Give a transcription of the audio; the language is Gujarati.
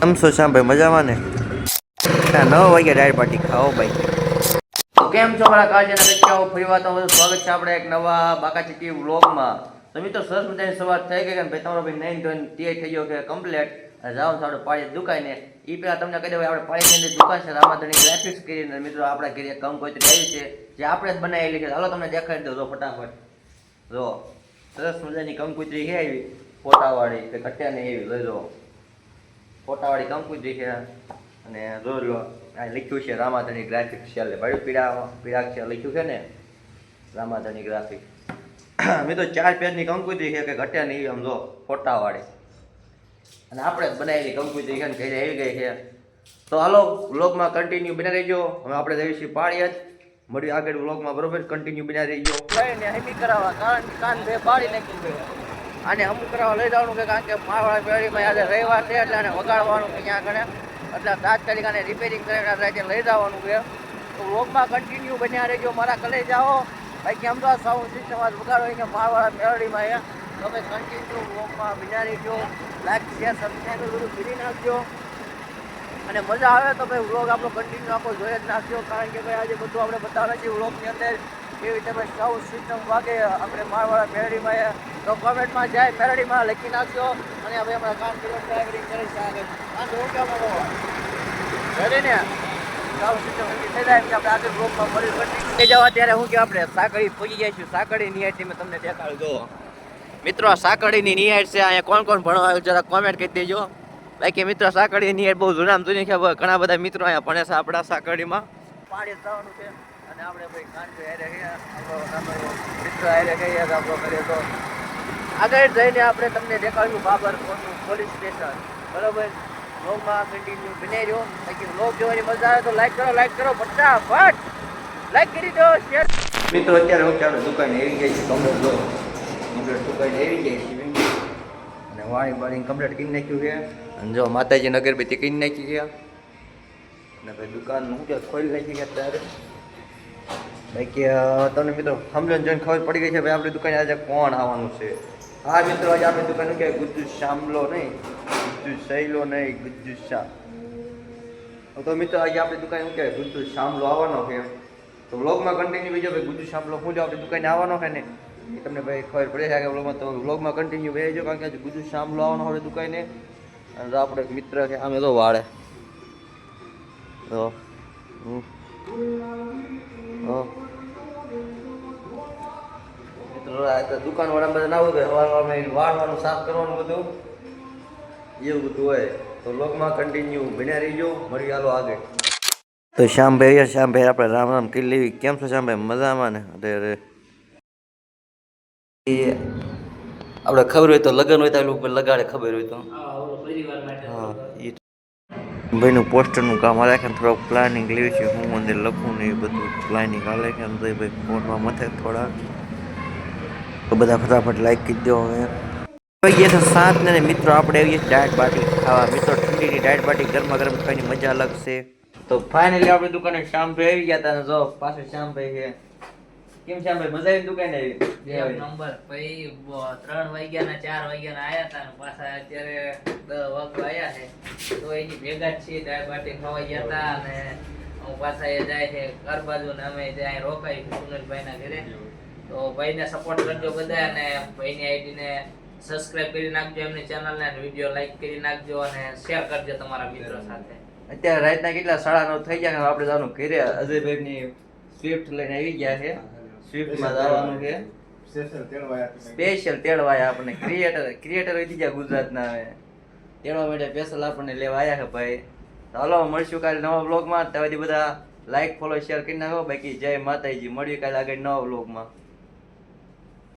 કેમ છો શ્યામભાઈ મજામાં ને, નવ વાગે ડાયર પાર્ટી ખાઓ ભાઈ. કેમ છો મારા કાળજીના બચ્ચાઓ? ફરી વાત સ્વાગત છે આપણે એક નવા બાકા ચીકી વ્લોગમાં. તો સરસ મજાની શરૂઆત થઈ ગઈ કે ભાઈ તમારો ભાઈ નાઈન ધોઈને તૈયાર થઈ ગયો કે કમ્પ્લેટ અને જાઓ છો આપણે પાડી દુકાને. એ પહેલાં તમને કહી દઉં આપણે પાડીની અંદર દુકાન છે રામાધણી ગ્રાફિક્સ કરીને મિત્રો આપણા ઘરે કમ કોઈ આવી છે, જે આપણે જ બનાવેલી છે. હાલો, તમને દેખાડી દઉં. જો, ફટાફટ. જો, સરસ મજાની કંકુતરી છે એવી ફોટાવાળી. કે કટ્યાને એવી, લઈ જો ફોટાવાળી કંકુજી છે અને જો લો આ લખ્યું છે રામાધણી ગ્રાફિક છે ભાઈ પીડા પીડા અક્ષર લખ્યું છે ને? રામાધણી ગ્રાફિક મેં તો ચાર પેજની કંકુજી છે કે ઘટ્યા નહીં, આમ જો, ફોટાવાળી. અને આપણે જ બનાવેલી કંકુજી છે ને, ઘરે આવી ગઈ છે. તો હાલો વ્લોગમાં કન્ટિન્યુ બના રહેજો. હવે આપણે જઈએ છીએ પાડી જ. મળ્યું આગળ વ્લોગમાં બરોબર? કન્ટિન્યુ બના રહેજો. કરાવવા કાન કાન બે પાડી નાખી આને અમુક કરાવવા લઈ જવાનું કે કારણ કે માવાળા પેઢીમાં આજે રહેવા છે એટલે આને વગાડવાનું કે ત્યાં આગળ એટલે તાત્કાલિક આને રિપેરિંગ કરીને આજે લઈ જવાનું કે તો વ્લોગમાં કન્ટિન્યુ બન્યા રહેજો મારા કલે જાઓ બાકી અમદાવાદ સાઉન્ડ સિસ્ટમ આજ વગાડો અહીંયા માવાળા મેળડીમાં એ તમે કન્ટિન્યુ વ્લોગમાં બન્યા રહેજો. લાઈક શેર સબસ્ક્રાઈબ બધું કરી નાખજો. અને મજા આવે તો ભાઈ વ્લોગ આપણો કન્ટિન્યુ આપણો જોઈ જ નાખજો. કારણ કે ભાઈ આજે બધું આપણે બતાવે છે વ્લોગની અંદર. રીતે ભાઈ સાઉન્ડ સિસ્ટમ વાગે, આપણે મારવાળા મેરડીમાં એ, તો કોમેન્ટમાં જાય, મેરડીમાં લખી નાખજો. અને હવે હમણાં કામ કરવા ડ્રાઈવરી કરી શકે કામ હું કેમ રેડી ને? સાઉન્ડ સિસ્ટમ થઈ જાય આપણે આગળ જવા ત્યારે હું કે આપણે? સાંકળી પહોંચી જઈશું સાંકળી નિયતિ મેં તમને દેખાડું જો મિત્રો સાંકળીની નિયત છે, અહીંયા કોણ કોણ ભણવા આવ્યું, જરા કોમેન્ટ કરી દેજો. બાકી મિત્રો સાંકળી નિયત બહુ જૂનામ જૂની છે ઘણા બધા મિત્રો અહીંયા ભણે છે આપણા સાંકળીમાં પાણી જવાનું છે. અને આપણે ભાઈ કાંઠે હારે ગયા આપણો મિત્ર હારે ગયા આપણો કરીએ તો આગળ જઈને આપણે તમને દેખાડ્યું બાબર પોલીસ સ્ટેશન. બરોબર? વ્લોગમાં કન્ટિન્યુ બને રહ્યો. બાકી વ્લોગ જોવાની મજા આવે તો લાઈક કરો લાઈક કરો, ફટાફટ! લાઈક કરી દો શેર મિત્રો, અત્યારે હું ચાલો દુકાને આવી ગઈ છે કમ્પ્લેટ લો કમ્પ્લેટ દુકાને આવી ગઈ છે અને વાણી બાણી કમ્પ્લેટ કરી નાખ્યું છે. અને જો માતાજી અગરબત્તી કરી નાખી ગયા અને ભાઈ દુકાન હું ક્યાં ખોલી નાખી ગયા ત્યારે બાકી તમને મિત્રો સમજણ જોઈને ખબર પડી ગઈ છે ભાઈ આપણી દુકાને આજે કોણ આવવાનું છે? હા, મિત્રો, આજે આપણી દુકાન કે ગુજ્જુ શામલો નહીં, ગુજ્જુ શૈલો નહીં, ગુજ્જુ શામ તો મિત્રો, આજે આપણી દુકાન શું કહેવાય? ગુજ્જુ શામલો આવવાનો છે તો વ્લોગમાં કન્ટિન્યુ બીજો ભાઈ, ગુજ્જુ શામલો શું જો આપણી દુકાને આવવાનો છે ને? એ તમને ભાઈ ખબર પડે છે કે વ્લોગમાં, તો વ્લોગમાં કન્ટિન્યુ બેસજો કારણ કે આજે ગુજ્જુ શામલો આવવાનો હોય દુકાને. અને આપણે મિત્ર છે, આમે તો વાળે. તો, હમ. મિત્રો આ તો દુકાન વાળા બધા ના હોય હવારમાં વાળવાનું સાફ કરવાનું બધું. એવું બધું હોય. તો લોકમાં કન્ટિન્યુ બન્યા રહીજો. મળી હાલો આગળ. તો શ્યામભાઈ શ્યામભાઈ આપણે રામ રામ કિલ્લી લેવી. કેમ છો શ્યામભાઈ? મજામાં ને? અરે અરે આપણે ખબર હોય તો લગ્ન હોય તો લગાડે ખબર હોય તો. હા. ભાઈનું પોસ્ટરનું કામ હાલે છે થોડોક પ્લાનિંગ લેવી છે હું અંદર લખું ને એ બધું પ્લાનિંગ હાલે છે એમ ભાઈ ફોનમાં મથે થોડા. તો બધા ફટાફટ લાઈક કરી દો હવે. આવી ગયા છે સાત ને મિત્રો આપણે આવીએ ડાયટ બાટી ખાવા. મિત્રો ઠંડીની ડાયટ બાટી ગરમા ગરમ ખાવાની મજા અલગ છે. તો ફાઇનલી આપણે દુકાને શ્યામભાઈ આવી ગયા હતા જો પાસે શ્યામભાઈ છે. કેમ શ્યામભાઈ મજા આવી દુકાને આવી? નંબર. પછી ત્રણ વાગ્યા ના ચાર વાગ્યા ના આયા હતા પાછા અત્યારે દસ વાગ્યા આયા છે. તો એની ભેગા છીએ દાળ બાટી ખાવા ગયા હતા અને હું પાછા એ જાય છે ઘર બાજુ ને અમે ત્યાં રોકાઈ સુનિલભાઈ ના ઘરે. તો ભાઈને સપોર્ટ કરજો બધા અને ભાઈની આઈડી ને સબસ્ક્રાઇબ કરી નાખજો એમની ચેનલ ને વીડિયો લાઈક કરી નાખજો અને શેર કરજો તમારા મિત્રો સાથે. અત્યારે રાતના કેટલા? સાડા નવ થઈ ગયા ને આપણે જવાનું ઘરે. અજયભાઈની સ્વિફ્ટ લઈને આવી ગયા છે. સ્વિફ્ટમાં જવાનું છે. સ્પેશિયલ તેડવાય આપણને ક્રિએટર ક્રિએટર વધી ગયા ગુજરાતના હવે. તેડવા માટે સ્પેશિયલ આપણને લેવા આવ્યા છે ભાઈ. હાલો, મળશું કાલે નવા બ્લોગમાં ત્યાં બધા લાઈક ફોલો શેર કરી નાખો. બાકી જય માતાજી. મળીએ કાલે આગળ નવા બ્લોગમાં